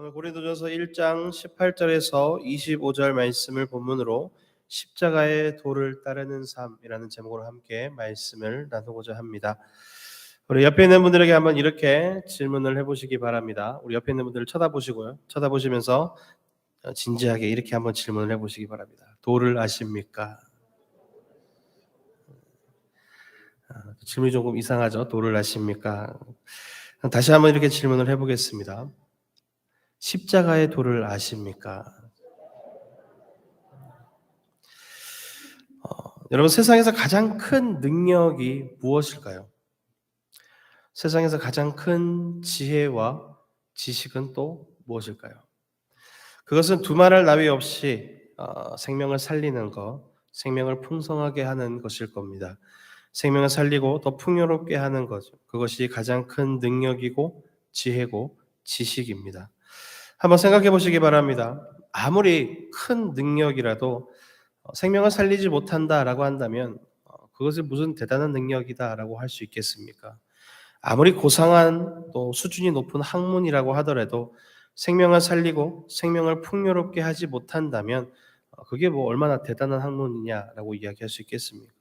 오늘 고린도전서 1장 18절에서 25절 말씀을 본문으로 십자가의 도를 따르는 삶이라는 제목으로 함께 말씀을 나누고자 합니다. 우리 옆에 있는 분들에게 한번 이렇게 질문을 해보시기 바랍니다. 우리 옆에 있는 분들을 쳐다보시고요. 쳐다보시면서 진지하게 이렇게 한번 질문을 해보시기 바랍니다. 도를 아십니까? 아, 질문이 조금 이상하죠. 도를 아십니까? 다시 한번 이렇게 질문을 해보겠습니다. 십자가의 도를 아십니까? 어, 여러분 세상에서 가장 큰 능력이 무엇일까요? 세상에서 가장 큰 지혜와 지식은 또 무엇일까요? 그것은 두말할 나위 없이 어, 생명을 살리는 것, 생명을 풍성하게 하는 것일 겁니다. 생명을 살리고 더 풍요롭게 하는 것, 그것이 가장 큰 능력이고 지혜고 지식입니다. 한번 생각해 보시기 바랍니다. 아무리 큰 능력이라도 어, 생명을 살리지 못한다라고 한다면 어, 그것이 무슨 대단한 능력이다라고 할 수 있겠습니까? 아무리 고상한 또 수준이 높은 학문이라고 하더라도 생명을 살리고 생명을 풍요롭게 하지 못한다면 어, 그게 뭐 얼마나 대단한 학문이냐라고 이야기할 수 있겠습니까?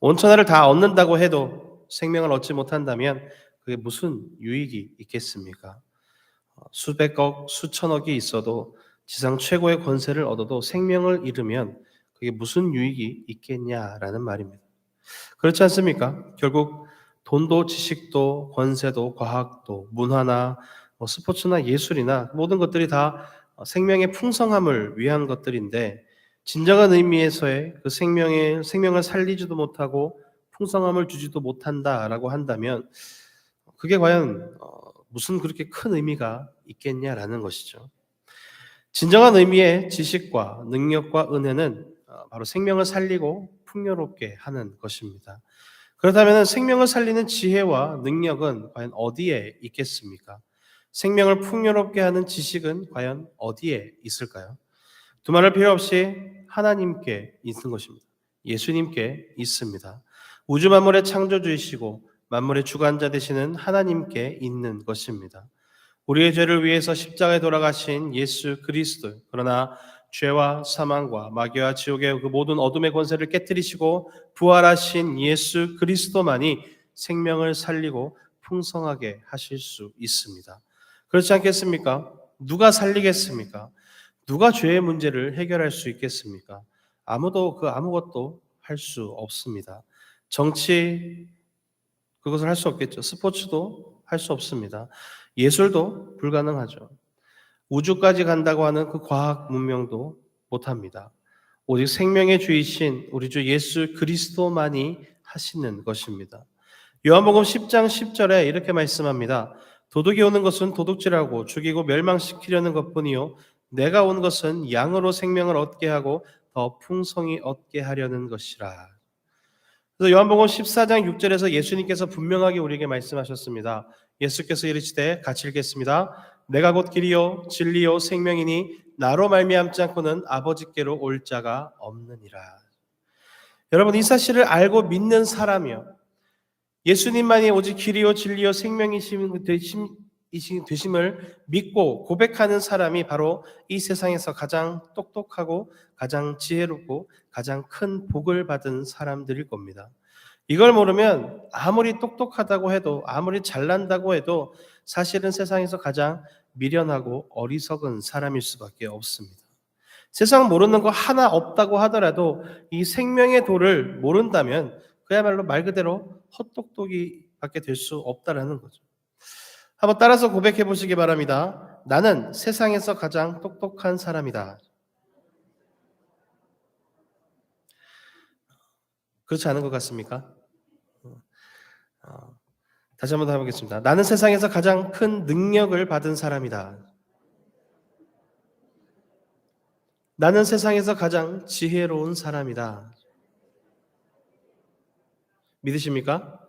온천하를 다 얻는다고 해도 생명을 얻지 못한다면 그게 무슨 유익이 있겠습니까? 어, 수백억, 수천억이 있어도 지상 최고의 권세를 얻어도 생명을 잃으면 그게 무슨 유익이 있겠냐라는 말입니다. 그렇지 않습니까? 결국 돈도 지식도 권세도 과학도 문화나 뭐 스포츠나 예술이나 모든 것들이 다 생명의 풍성함을 위한 것들인데 진정한 의미에서의 그 생명의 생명을 살리지도 못하고 풍성함을 주지도 못한다라고 한다면 그게 과연 어, 무슨 그렇게 큰 의미가 있겠냐라는 것이죠. 진정한 의미의 지식과 능력과 은혜는 어, 바로 생명을 살리고 풍요롭게 하는 것입니다. 그렇다면 생명을 살리는 지혜와 능력은 과연 어디에 있겠습니까? 생명을 풍요롭게 하는 지식은 과연 어디에 있을까요? 두말할 필요 없이 하나님께 있는 것입니다. 예수님께 있습니다. 우주 만물의 창조주이시고 만물의 주관자 되시는 하나님께 있는 것입니다. 우리의 죄를 위해서 십자가에 돌아가신 예수 그리스도 그러나 죄와 사망과 마귀와 지옥의 그 모든 어둠의 권세를 깨뜨리시고 부활하신 예수 그리스도만이 생명을 살리고 풍성하게 하실 수 있습니다. 그렇지 않겠습니까? 누가 살리겠습니까? 누가 죄의 문제를 해결할 수 있겠습니까? 아무도 그 아무것도 할 수 없습니다. 정치 그것을 할 수 없겠죠. 스포츠도 할 수 없습니다. 예술도 불가능하죠. 우주까지 간다고 하는 그 과학 문명도 못합니다. 오직 생명의 주이신 우리 주 예수 그리스도만이 하시는 것입니다. 요한복음 10장 10절에 이렇게 말씀합니다. 도둑이 오는 것은 도둑질하고 죽이고 멸망시키려는 것뿐이요 내가 온 것은 양으로 생명을 얻게 하고 더 풍성히 얻게 하려는 것이라. 그래서 요한복음 14장 6절에서 예수님께서 분명하게 우리에게 말씀하셨습니다. 예수께서 이르시되 같이 읽겠습니다. 내가 곧 길이요 진리요 생명이니 나로 말미암지 않고는 아버지께로 올 자가 없느니라. 여러분 이 사실을 알고 믿는 사람이요 예수님만이 오직 길이요 진리요 생명이심 되심을 믿고 고백하는 사람이 바로 이 세상에서 가장 똑똑하고 가장 지혜롭고 가장 큰 복을 받은 사람들일 겁니다. 이걸 모르면 아무리 똑똑하다고 해도 아무리 잘난다고 해도 사실은 세상에서 가장 미련하고 어리석은 사람일 수밖에 없습니다. 세상 모르는 거 하나 없다고 하더라도 이 생명의 도를 모른다면 그야말로 말 그대로 헛똑똑이 밖에 될 수 없다라는 거죠. 한번 따라서 고백해 보시기 바랍니다. 나는 세상에서 가장 똑똑한 사람이다. 그렇지 않은 것 같습니까? 어, 다시 한번 더 해보겠습니다. 나는 세상에서 가장 큰 능력을 받은 사람이다. 나는 세상에서 가장 지혜로운 사람이다. 믿으십니까?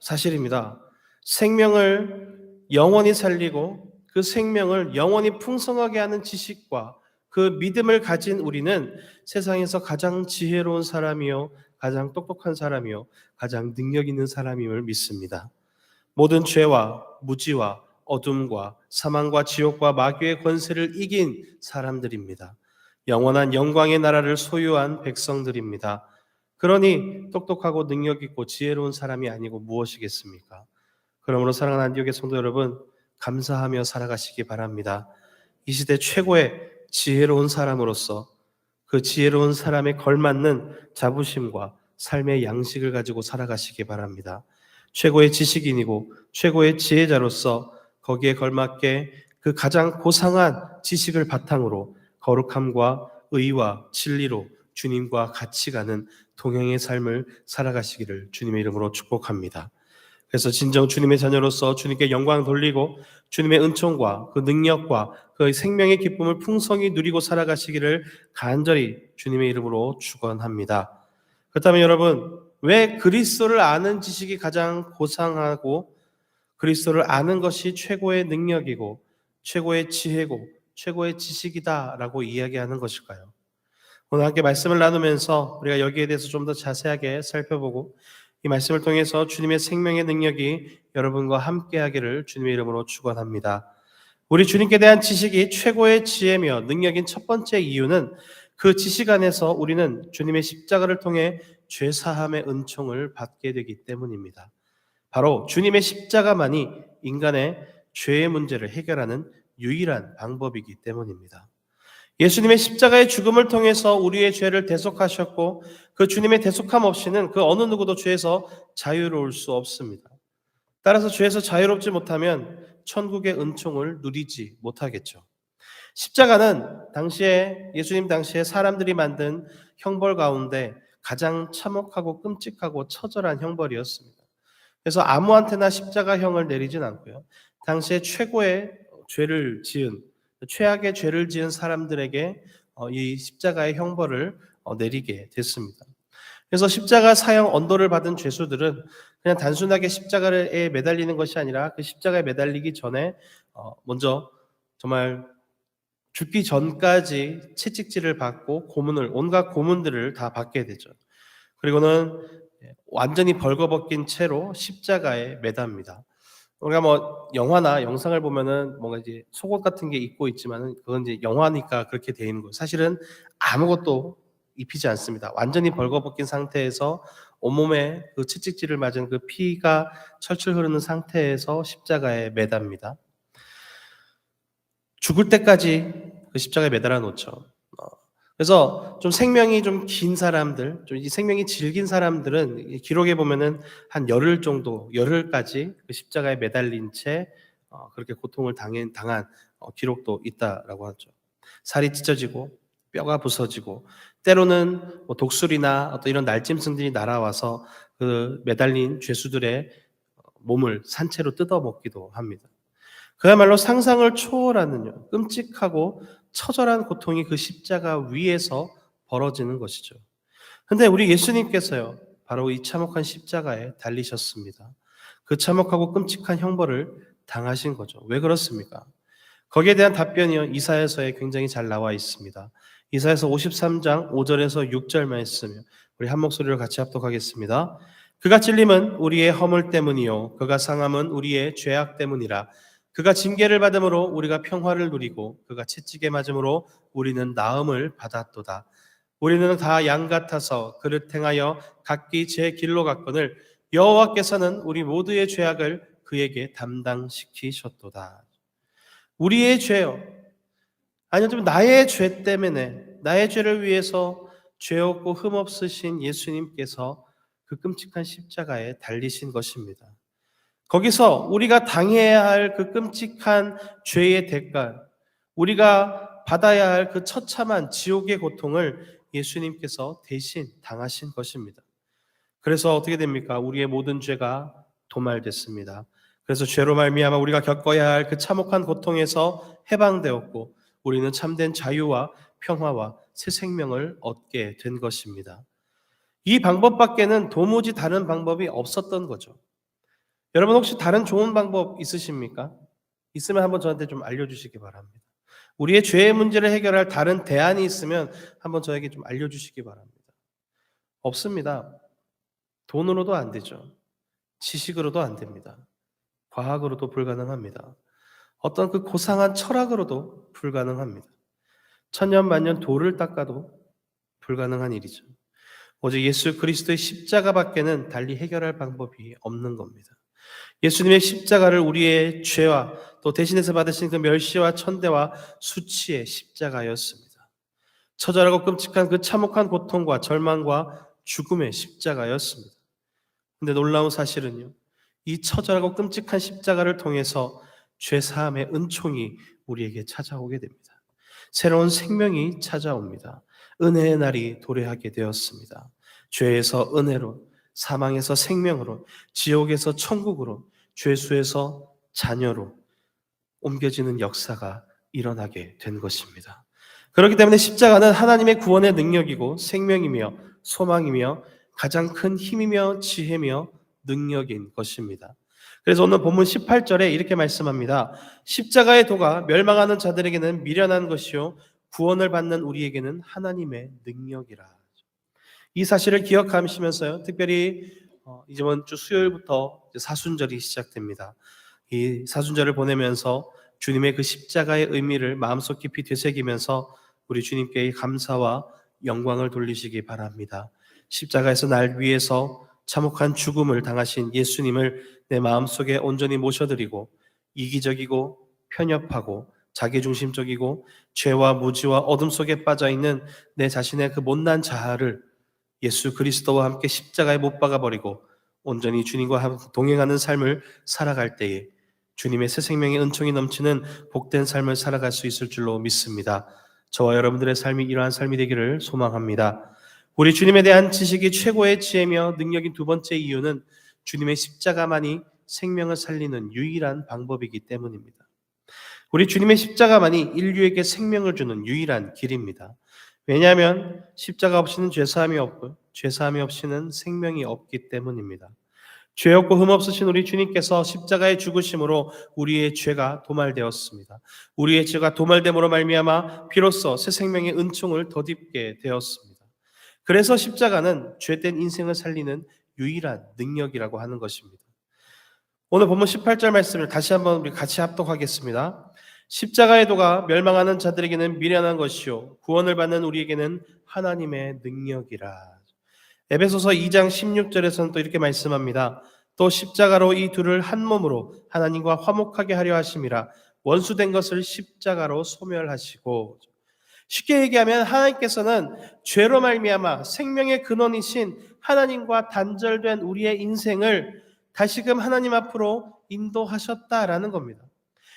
사실입니다. 생명을 영원히 살리고 그 생명을 영원히 풍성하게 하는 지식과 그 믿음을 가진 우리는 세상에서 가장 지혜로운 사람이요, 가장 똑똑한 사람이요, 가장 능력 있는 사람임을 믿습니다. 모든 죄와 무지와 어둠과 사망과 지옥과 마귀의 권세를 이긴 사람들입니다. 영원한 영광의 나라를 소유한 백성들입니다. 그러니 똑똑하고 능력 있고 지혜로운 사람이 아니고 무엇이겠습니까? 그러므로 사랑하는 안디옥의 성도 여러분, 감사하며 살아가시기 바랍니다. 이 시대 최고의 지혜로운 사람으로서 그 지혜로운 사람에 걸맞는 자부심과 삶의 양식을 가지고 살아가시기 바랍니다. 최고의 지식인이고 최고의 지혜자로서 거기에 걸맞게 그 가장 고상한 지식을 바탕으로 거룩함과 의와 진리로 주님과 같이 가는 동행의 삶을 살아가시기를 주님의 이름으로 축복합니다. 그래서 진정 주님의 자녀로서 주님께 영광 돌리고 주님의 은총과 그 능력과 그 생명의 기쁨을 풍성히 누리고 살아가시기를 간절히 주님의 이름으로 축원합니다. 그렇다면 여러분 왜 그리스도를 아는 지식이 가장 고상하고 그리스도를 아는 것이 최고의 능력이고 최고의 지혜고 최고의 지식이다라고 이야기하는 것일까요? 오늘 함께 말씀을 나누면서 우리가 여기에 대해서 좀 더 자세하게 살펴보고 이 말씀을 통해서 주님의 생명의 능력이 여러분과 함께 하기를 주님의 이름으로 축원합니다. 우리 주님께 대한 지식이 최고의 지혜며 능력인 첫 번째 이유는 그 지식 안에서 우리는 주님의 십자가를 통해 죄 사함의 은총을 받게 되기 때문입니다. 바로 주님의 십자가만이 인간의 죄의 문제를 해결하는 유일한 방법이기 때문입니다. 예수님의 십자가의 죽음을 통해서 우리의 죄를 대속하셨고 그 주님의 대속함 없이는 그 어느 누구도 죄에서 자유로울 수 없습니다. 따라서 죄에서 자유롭지 못하면 천국의 은총을 누리지 못하겠죠. 십자가는 당시에 예수님 당시에 사람들이 만든 형벌 가운데 가장 참혹하고 끔찍하고 처절한 형벌이었습니다. 그래서 아무한테나 십자가형을 내리진 않고요. 당시에 최고의 죄를 지은 최악의 죄를 지은 사람들에게 어, 이 십자가의 형벌을 어, 내리게 됐습니다. 그래서 십자가 사형 언도를 받은 죄수들은 그냥 단순하게 십자가에 매달리는 것이 아니라 그 십자가에 매달리기 전에 어, 먼저 정말 죽기 전까지 채찍질을 받고 고문을 온갖 고문들을 다 받게 되죠. 그리고는 완전히 벌거벗긴 채로 십자가에 매답니다. 우리가 뭐 영화나 영상을 보면은 뭔가 이제 속옷 같은 게 입고 있지만은 그건 이제 영화니까 그렇게 돼 있는 거예요. 사실은 아무것도 입히지 않습니다. 완전히 벌거벗긴 상태에서 온몸에 그 채찍질을 맞은 그 피가 철철 흐르는 상태에서 십자가에 매답니다. 죽을 때까지 그 십자가에 매달아 놓죠. 어, 그래서 좀 생명이 좀 긴 사람들, 좀 이 생명이 질긴 사람들은 기록에 보면은 한 열흘 정도, 열흘까지 그 십자가에 매달린 채 어, 그렇게 고통을 당한, 당한 어, 기록도 있다라고 하죠. 살이 찢어지고 뼈가 부서지고 때로는 뭐 독수리나 어떤 이런 날짐승들이 날아와서 그 매달린 죄수들의 몸을 산채로 뜯어먹기도 합니다. 그야말로 상상을 초월하는 끔찍하고 처절한 고통이 그 십자가 위에서 벌어지는 것이죠. 근데 우리 예수님께서요, 바로 이 참혹한 십자가에 달리셨습니다. 그 참혹하고 끔찍한 형벌을 당하신 거죠. 왜 그렇습니까? 거기에 대한 답변이요, 이사야서에 굉장히 잘 나와 있습니다. 이사야서 53장 5절에서 6절 말씀이요. 우리 한 목소리로 같이 합독하겠습니다. 그가 찔림은 우리의 허물 때문이요, 그가 상함은 우리의 죄악 때문이라. 그가 징계를 받음으로 우리가 평화를 누리고 그가 채찍에 맞음으로 우리는 나음을 받았도다. 우리는 다 양 같아서 그릇 행하여 각기 제 길로 갔거늘 여호와께서는 우리 모두의 죄악을 그에게 담당시키셨도다. 우리의 죄요. 아니면 나의 죄 때문에 나의 죄를 위해서 죄 없고 흠 없으신 예수님께서 그 끔찍한 십자가에 달리신 것입니다. 거기서 우리가 당해야 할 그 끔찍한 죄의 대가, 우리가 받아야 할 그 처참한 지옥의 고통을 예수님께서 대신 당하신 것입니다. 그래서 어떻게 됩니까? 우리의 모든 죄가 도말됐습니다. 그래서 죄로 말미암아 우리가 겪어야 할 그 참혹한 고통에서 해방되었고 우리는 참된 자유와 평화와 새 생명을 얻게 된 것입니다. 이 방법밖에는 도무지 다른 방법이 없었던 거죠. 여러분 혹시 다른 좋은 방법 있으십니까? 있으면 한번 저한테 좀 알려주시기 바랍니다. 우리의 죄의 문제를 해결할 다른 대안이 있으면 한번 저에게 좀 알려주시기 바랍니다. 없습니다. 돈으로도 안 되죠. 지식으로도 안 됩니다. 과학으로도 불가능합니다. 어떤 그 고상한 철학으로도 불가능합니다. 천년 만년 돌을 닦아도 불가능한 일이죠. 오직 예수 그리스도의 십자가 밖에는 달리 해결할 방법이 없는 겁니다. 예수님의 십자가를 우리의 죄와 또 대신해서 받으신 그 멸시와 천대와 수치의 십자가였습니다. 처절하고 끔찍한 그 참혹한 고통과 절망과 죽음의 십자가였습니다. 근데 놀라운 사실은요. 이 처절하고 끔찍한 십자가를 통해서 죄 사함의 은총이 우리에게 찾아오게 됩니다. 새로운 생명이 찾아옵니다. 은혜의 날이 도래하게 되었습니다. 죄에서 은혜로, 사망에서 생명으로, 지옥에서 천국으로, 죄수에서 자녀로 옮겨지는 역사가 일어나게 된 것입니다. 그렇기 때문에 십자가는 하나님의 구원의 능력이고 생명이며 소망이며 가장 큰 힘이며 지혜며 능력인 것입니다. 그래서 오늘 본문 18절에 이렇게 말씀합니다. 십자가의 도가 멸망하는 자들에게는 미련한 것이요 구원을 받는 우리에게는 하나님의 능력이라. 이 사실을 기억하시면서요. 특별히 어, 이번 주 수요일부터 사순절이 시작됩니다. 이 사순절을 보내면서 주님의 그 십자가의 의미를 마음속 깊이 되새기면서 우리 주님께 감사와 영광을 돌리시기 바랍니다. 십자가에서 날 위해서 참혹한 죽음을 당하신 예수님을 내 마음속에 온전히 모셔드리고 이기적이고 편협하고 자기중심적이고 죄와 무지와 어둠 속에 빠져 있는 내 자신의 그 못난 자아를 예수 그리스도와 함께 십자가에 못 박아 버리고 온전히 주님과 동행하는 삶을 살아갈 때에 주님의 새 생명의 은총이 넘치는 복된 삶을 살아갈 수 있을 줄로 믿습니다. 저와 여러분들의 삶이 이러한 삶이 되기를 소망합니다. 우리 주님에 대한 지식이 최고의 지혜며 능력인 두 번째 이유는 주님의 십자가만이 생명을 살리는 유일한 방법이기 때문입니다. 우리 주님의 십자가만이 인류에게 생명을 주는 유일한 길입니다. 왜냐하면 십자가 없이는 죄사함이 없고 죄사함이 없이는 생명이 없기 때문입니다. 죄 없고 흠 없으신 우리 주님께서 십자가의 죽으심으로 우리의 죄가 도말되었습니다. 우리의 죄가 도말됨으로 말미암아 비로소 새 생명의 은총을 덧입게 되었습니다. 그래서 십자가는 죄된 인생을 살리는 유일한 능력이라고 하는 것입니다. 오늘 본문 18절 말씀을 다시 한번 우리 같이 합독하겠습니다. 십자가의 도가 멸망하는 자들에게는 미련한 것이요 구원을 받는 우리에게는 하나님의 능력이라. 에베소서 2장 16절에서는 또 이렇게 말씀합니다. 또 십자가로 이 둘을 한 몸으로 하나님과 화목하게 하려 하심이라 원수된 것을 십자가로 소멸하시고 쉽게 얘기하면 하나님께서는 죄로 말미암아 생명의 근원이신 하나님과 단절된 우리의 인생을 다시금 하나님 앞으로 인도하셨다라는 겁니다.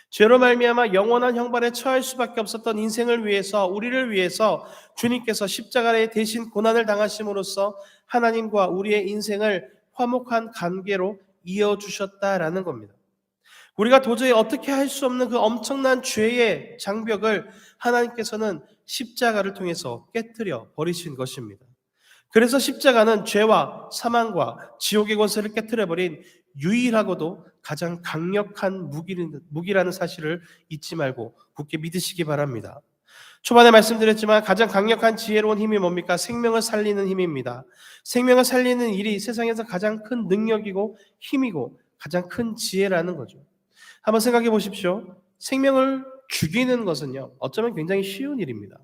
죄로 말미암아 영원한 형벌에 처할 수밖에 없었던 인생을 위해서 우리를 위해서 주님께서 십자가에 대신 고난을 당하심으로써 하나님과 우리의 인생을 화목한 관계로 이어 주셨다라는 겁니다. 우리가 도저히 어떻게 할 수 없는 그 엄청난 죄의 장벽을 하나님께서는 십자가를 통해서 깨뜨려 버리신 것입니다. 그래서 십자가는 죄와 사망과 지옥의 권세를 깨뜨려 버린 유일하고도 가장 강력한 무기라는 사실을 잊지 말고 굳게 믿으시기 바랍니다. 초반에 말씀드렸지만 가장 강력한 지혜로운 힘이 뭡니까? 생명을 살리는 힘입니다. 생명을 살리는 일이 세상에서 가장 큰 능력이고 힘이고 가장 큰 지혜라는 거죠. 한번 생각해 보십시오. 생명을 죽이는 것은요, 어쩌면 굉장히 쉬운 일입니다.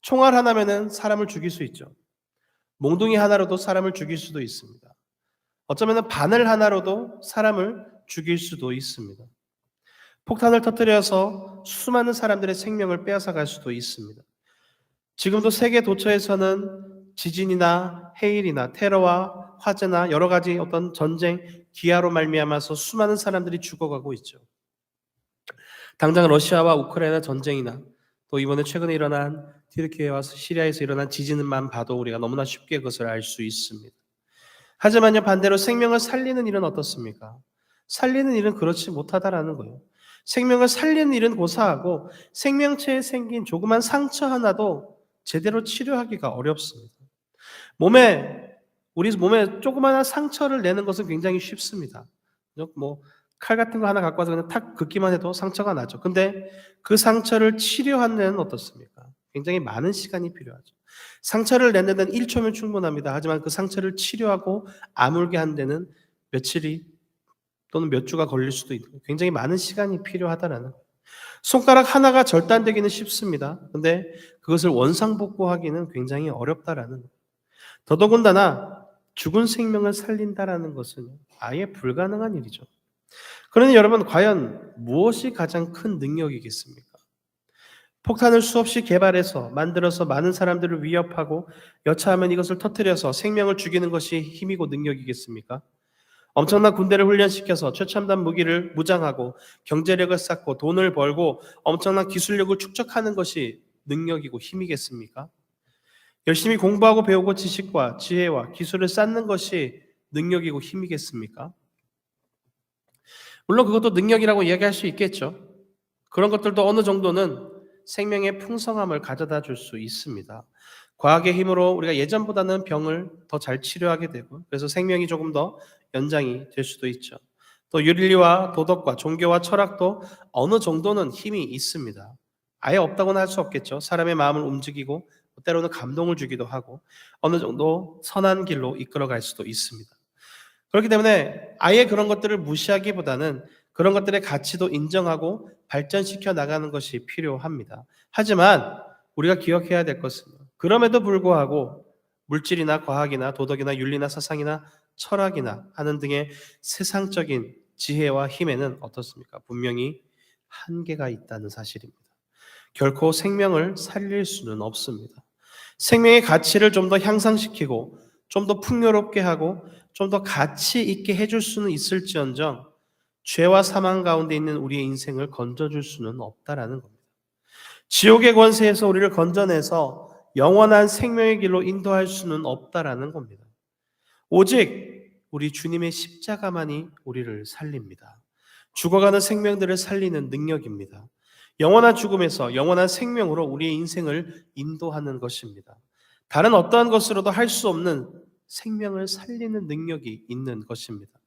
총알 하나면은 사람을 죽일 수 있죠. 몽둥이 하나로도 사람을 죽일 수도 있습니다. 어쩌면 바늘 하나로도 사람을 죽일 수도 있습니다. 폭탄을 터뜨려서 수많은 사람들의 생명을 빼앗아 갈 수도 있습니다. 지금도 세계 도처에서는 지진이나 해일이나 테러와 화재나 여러 가지 어떤 전쟁, 기아로 말미암아서 수많은 사람들이 죽어가고 있죠. 당장 러시아와 우크라이나 전쟁이나 또 이번에 최근에 일어난 티르키예와 시리아에서 일어난 지진만 봐도 우리가 너무나 쉽게 그것을 알 수 있습니다. 하지만요 반대로 생명을 살리는 일은 어떻습니까? 살리는 일은 그렇지 못하다라는 거예요. 생명을 살리는 일은 고사하고 생명체에 생긴 조그만 상처 하나도 제대로 치료하기가 어렵습니다. 몸에 우리 몸에 조그마한 상처를 내는 것은 굉장히 쉽습니다. 뭐 칼 같은 거 하나 갖고 와서 그냥 탁 긋기만 해도 상처가 나죠. 근데 그 상처를 치료하는 데는 어떻습니까? 굉장히 많은 시간이 필요하죠. 상처를 내는 데는 1초면 충분합니다. 하지만 그 상처를 치료하고 아물게 한 데는 며칠이 또는 몇 주가 걸릴 수도 있고 굉장히 많은 시간이 필요하다라는. 손가락 하나가 절단되기는 쉽습니다. 근데 그것을 원상복구하기는 굉장히 어렵다라는. 더더군다나 죽은 생명을 살린다라는 것은 아예 불가능한 일이죠. 그러니 여러분 과연 무엇이 가장 큰 능력이겠습니까? 폭탄을 수없이 개발해서 만들어서 많은 사람들을 위협하고 여차하면 이것을 터뜨려서 생명을 죽이는 것이 힘이고 능력이겠습니까? 엄청난 군대를 훈련시켜서 최첨단 무기를 무장하고 경제력을 쌓고 돈을 벌고 엄청난 기술력을 축적하는 것이 능력이고 힘이겠습니까? 열심히 공부하고 배우고 지식과 지혜와 기술을 쌓는 것이 능력이고 힘이겠습니까? 물론 그것도 능력이라고 이야기할 수 있겠죠. 그런 것들도 어느 정도는 생명의 풍성함을 가져다 줄 수 있습니다. 과학의 힘으로 우리가 예전보다는 병을 더 잘 치료하게 되고 그래서 생명이 조금 더 연장이 될 수도 있죠. 또 윤리와 도덕과 종교와 철학도 어느 정도는 힘이 있습니다. 아예 없다고는 할 수 없겠죠. 사람의 마음을 움직이고 때로는 감동을 주기도 하고 어느 정도 선한 길로 이끌어갈 수도 있습니다. 그렇기 때문에 아예 그런 것들을 무시하기보다는 그런 것들의 가치도 인정하고 발전시켜 나가는 것이 필요합니다. 하지만 우리가 기억해야 될 것은 그럼에도 불구하고 물질이나 과학이나 도덕이나 윤리나 사상이나 철학이나 하는 등의 세상적인 지혜와 힘에는 어떻습니까? 분명히 한계가 있다는 사실입니다. 결코 생명을 살릴 수는 없습니다. 생명의 가치를 좀 더 향상시키고 좀 더 풍요롭게 하고 좀 더 가치 있게 해줄 수는 있을지언정 죄와 사망 가운데 있는 우리의 인생을 건져줄 수는 없다라는 겁니다. 지옥의 권세에서 우리를 건져내서 영원한 생명의 길로 인도할 수는 없다라는 겁니다. 오직 우리 주님의 십자가만이 우리를 살립니다. 죽어가는 생명들을 살리는 능력입니다. 영원한 죽음에서 영원한 생명으로 우리의 인생을 인도하는 것입니다. 다른 어떠한 것으로도 할 수 없는 생명을 살리는 능력이 있는 것입니다.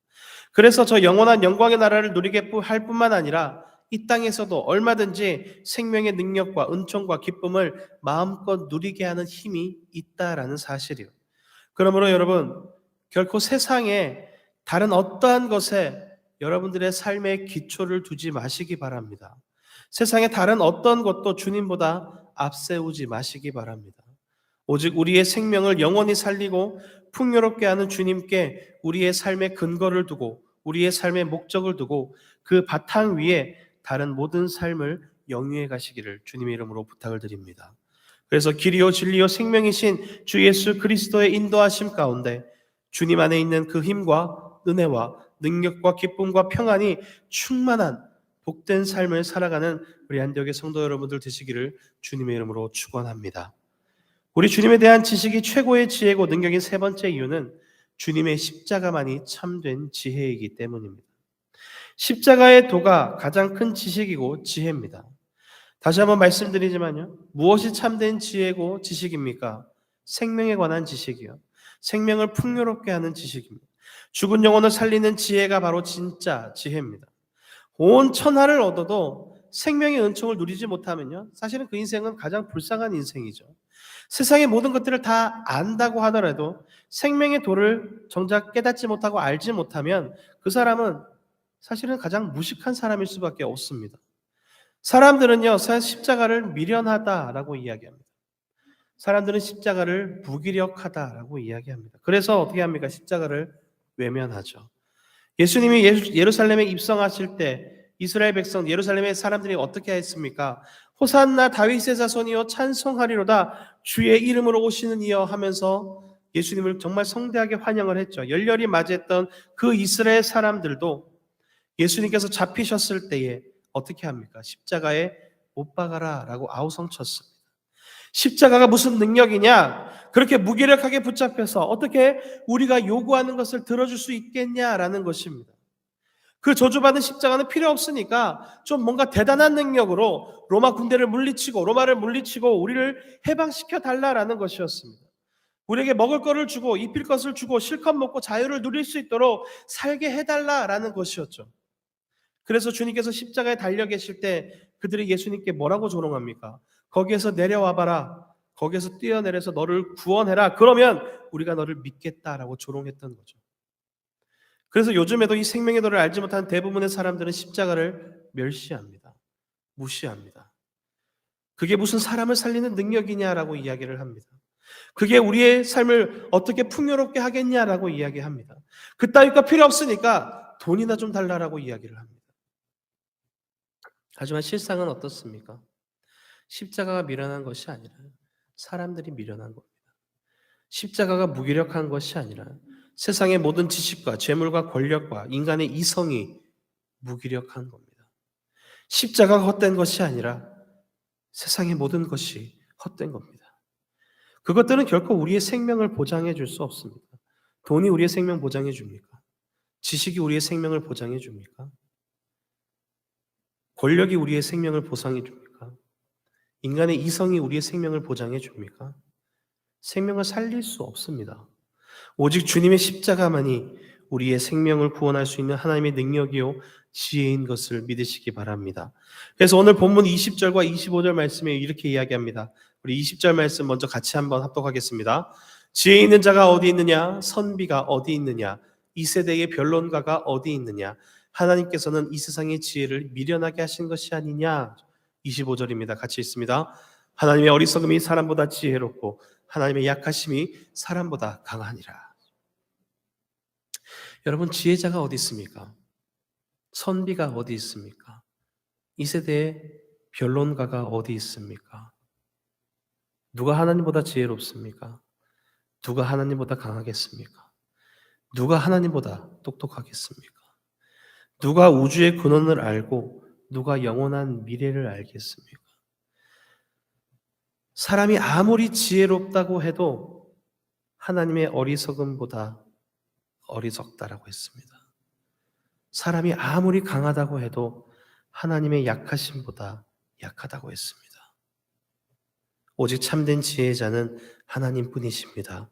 그래서 저 영원한 영광의 나라를 누리게 할 뿐만 아니라 이 땅에서도 얼마든지 생명의 능력과 은총과 기쁨을 마음껏 누리게 하는 힘이 있다라는 사실이요. 그러므로 여러분 결코 세상에 다른 어떠한 것에 여러분들의 삶의 기초를 두지 마시기 바랍니다. 세상에 다른 어떤 것도 주님보다 앞세우지 마시기 바랍니다. 오직 우리의 생명을 영원히 살리고 풍요롭게 하는 주님께 우리의 삶의 근거를 두고 우리의 삶의 목적을 두고 그 바탕 위에 다른 모든 삶을 영위해 가시기를 주님의 이름으로 부탁을 드립니다. 그래서 길이요 진리요 생명이신 주 예수 그리스도의 인도하심 가운데 주님 안에 있는 그 힘과 은혜와 능력과 기쁨과 평안이 충만한 복된 삶을 살아가는 우리 안디옥의 성도 여러분들 되시기를 주님의 이름으로 축원합니다. 우리 주님에 대한 지식이 최고의 지혜고 능력인 세 번째 이유는 주님의 십자가만이 참된 지혜이기 때문입니다. 십자가의 도가 가장 큰 지식이고 지혜입니다. 다시 한번 말씀드리지만요. 무엇이 참된 지혜고 지식입니까? 생명에 관한 지식이요. 생명을 풍요롭게 하는 지식입니다. 죽은 영혼을 살리는 지혜가 바로 진짜 지혜입니다. 온 천하를 얻어도 생명의 은총을 누리지 못하면요. 사실은 그 인생은 가장 불쌍한 인생이죠. 세상의 모든 것들을 다 안다고 하더라도 생명의 도를 정작 깨닫지 못하고 알지 못하면 그 사람은 사실은 가장 무식한 사람일 수밖에 없습니다. 사람들은요, 십자가를 미련하다라고 이야기합니다. 사람들은 십자가를 무기력하다라고 이야기합니다. 그래서 어떻게 합니까? 십자가를 외면하죠. 예수님이 예루살렘에 입성하실 때 이스라엘 백성 예루살렘의 사람들이 어떻게 했습니까? 호산나 다윗의 자손이여 찬송하리로다 주의 이름으로 오시는 이여 하면서 예수님을 정말 성대하게 환영을 했죠. 열렬히 맞이했던 그 이스라엘 사람들도 예수님께서 잡히셨을 때에 어떻게 합니까? 십자가에 못 박아라 라고 아우성쳤습니다. 십자가가 무슨 능력이냐? 그렇게 무기력하게 붙잡혀서 어떻게 우리가 요구하는 것을 들어줄 수 있겠냐라는 것입니다. 그 저주받은 십자가는 필요 없으니까 좀 뭔가 대단한 능력으로 로마 군대를 물리치고 로마를 물리치고 우리를 해방시켜 달라라는 것이었습니다. 우리에게 먹을 것을 주고 입힐 것을 주고 실컷 먹고 자유를 누릴 수 있도록 살게 해달라라는 것이었죠. 그래서 주님께서 십자가에 달려 계실 때 그들이 예수님께 뭐라고 조롱합니까? 거기에서 내려와 봐라. 거기에서 뛰어내려서 너를 구원해라. 그러면 우리가 너를 믿겠다라고 조롱했던 거죠. 그래서 요즘에도 이 생명의 도를 알지 못한 대부분의 사람들은 십자가를 멸시합니다. 무시합니다. 그게 무슨 사람을 살리는 능력이냐라고 이야기를 합니다. 그게 우리의 삶을 어떻게 풍요롭게 하겠냐라고 이야기합니다. 그 따위가 필요 없으니까 돈이나 좀 달라라고 이야기를 합니다. 하지만 실상은 어떻습니까? 십자가가 미련한 것이 아니라 사람들이 미련한 겁니다. 십자가가 무기력한 것이 아니라 세상의 모든 지식과 재물과 권력과 인간의 이성이 무기력한 겁니다. 십자가가 헛된 것이 아니라 세상의 모든 것이 헛된 겁니다. 그것들은 결코 우리의 생명을 보장해 줄 수 없습니다. 돈이 우리의 생명 보장해 줍니까? 지식이 우리의 생명을 보장해 줍니까? 권력이 우리의 생명을 보상해 줍니까? 인간의 이성이 우리의 생명을 보장해 줍니까? 생명을 살릴 수 없습니다. 오직 주님의 십자가만이 우리의 생명을 구원할 수 있는 하나님의 능력이요 지혜인 것을 믿으시기 바랍니다. 그래서 오늘 본문 20절과 25절 말씀에 이렇게 이야기합니다. 우리 20절 말씀 먼저 같이 한번 합독하겠습니다. 지혜 있는 자가 어디 있느냐? 선비가 어디 있느냐? 이 세대의 변론가가 어디 있느냐? 하나님께서는 이 세상의 지혜를 미련하게 하신 것이 아니냐? 25절입니다. 같이 있습니다. 하나님의 어리석음이 사람보다 지혜롭고 하나님의 약하심이 사람보다 강하니라. 여러분 지혜자가 어디 있습니까? 선비가 어디 있습니까? 이 세대의 변론가가 어디 있습니까? 누가 하나님보다 지혜롭습니까? 누가 하나님보다 강하겠습니까? 누가 하나님보다 똑똑하겠습니까? 누가 우주의 근원을 알고 누가 영원한 미래를 알겠습니까? 사람이 아무리 지혜롭다고 해도 하나님의 어리석음보다 어리석다라고 했습니다. 사람이 아무리 강하다고 해도 하나님의 약하심보다 약하다고 했습니다. 오직 참된 지혜자는 하나님 뿐이십니다.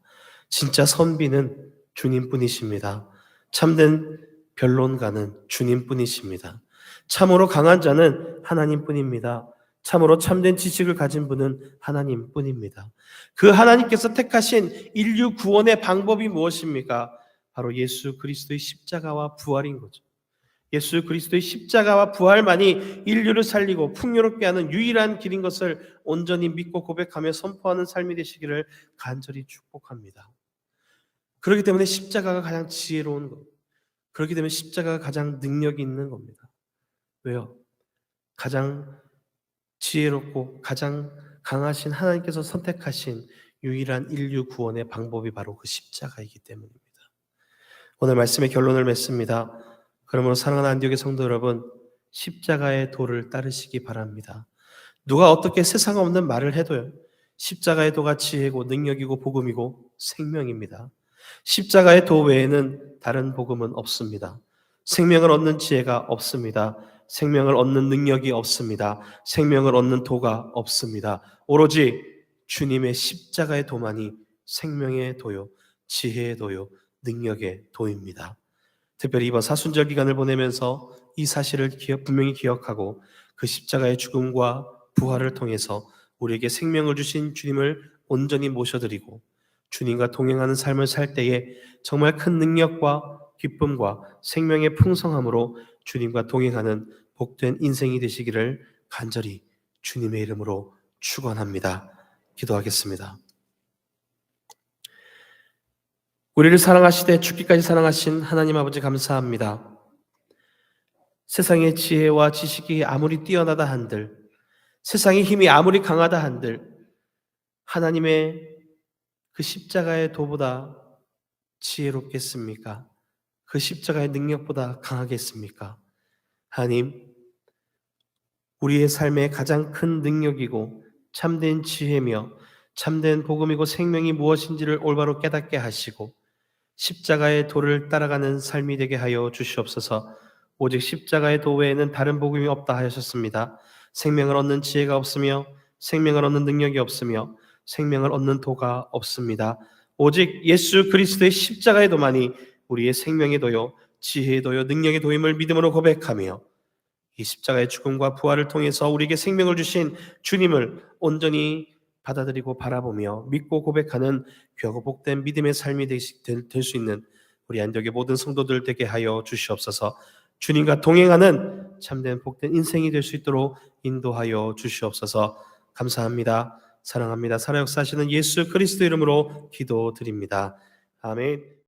진짜 선비는 주님 뿐이십니다. 참된 변론가는 주님 뿐이십니다. 참으로 강한 자는 하나님 뿐입니다. 참으로 참된 지식을 가진 분은 하나님 뿐입니다. 그 하나님께서 택하신 인류 구원의 방법이 무엇입니까? 바로 예수 그리스도의 십자가와 부활인 거죠. 예수 그리스도의 십자가와 부활만이 인류를 살리고 풍요롭게 하는 유일한 길인 것을 온전히 믿고 고백하며 선포하는 삶이 되시기를 간절히 축복합니다. 그렇기 때문에 십자가가 가장 지혜로운 것. 그렇기 때문에 십자가가 가장 능력이 있는 겁니다. 왜요? 가장 지혜롭고 가장 강하신 하나님께서 선택하신 유일한 인류 구원의 방법이 바로 그 십자가이기 때문입니다. 오늘 말씀의 결론을 맺습니다. 그러므로 사랑하는 안디옥의 성도 여러분, 십자가의 도를 따르시기 바랍니다. 누가 어떻게 세상 없는 말을 해도요. 십자가의 도가 지혜고 능력이고 복음이고 생명입니다. 십자가의 도 외에는 다른 복음은 없습니다. 생명을 얻는 지혜가 없습니다. 생명을 얻는 능력이 없습니다. 생명을 얻는 도가 없습니다. 오로지 주님의 십자가의 도만이 생명의 도요, 지혜의 도요, 능력의 도입니다. 특별히 이번 사순절 기간을 보내면서 이 사실을 기억, 분명히 기억하고 그 십자가의 죽음과 부활을 통해서 우리에게 생명을 주신 주님을 온전히 모셔드리고 주님과 동행하는 삶을 살 때에 정말 큰 능력과 기쁨과 생명의 풍성함으로 주님과 동행하는 복된 인생이 되시기를 간절히 주님의 이름으로 축원합니다. 기도하겠습니다. 우리를 사랑하시되 죽기까지 사랑하신 하나님 아버지 감사합니다. 세상의 지혜와 지식이 아무리 뛰어나다 한들, 세상의 힘이 아무리 강하다 한들, 하나님의 그 십자가의 도보다 지혜롭겠습니까? 그 십자가의 능력보다 강하겠습니까? 하나님, 우리의 삶의 가장 큰 능력이고 참된 지혜며 참된 복음이고 생명이 무엇인지를 올바로 깨닫게 하시고 십자가의 도를 따라가는 삶이 되게 하여 주시옵소서. 오직 십자가의 도 외에는 다른 복음이 없다 하셨습니다. 생명을 얻는 지혜가 없으며 생명을 얻는 능력이 없으며 생명을 얻는 도가 없습니다. 오직 예수 그리스도의 십자가의 도만이 우리의 생명의 도요, 지혜의 도요, 능력의 도임을 믿음으로 고백하며 이 십자가의 죽음과 부활을 통해서 우리에게 생명을 주신 주님을 온전히 받아들이고 바라보며 믿고 고백하는 귀하고 복된 믿음의 삶이 될 수 있는 우리 안덕의 모든 성도들 되게 하여 주시옵소서. 주님과 동행하는 참된 복된 인생이 될 수 있도록 인도하여 주시옵소서. 감사합니다. 사랑합니다. 살아 역사하시는 예수 그리스도 이름으로 기도드립니다. 아멘.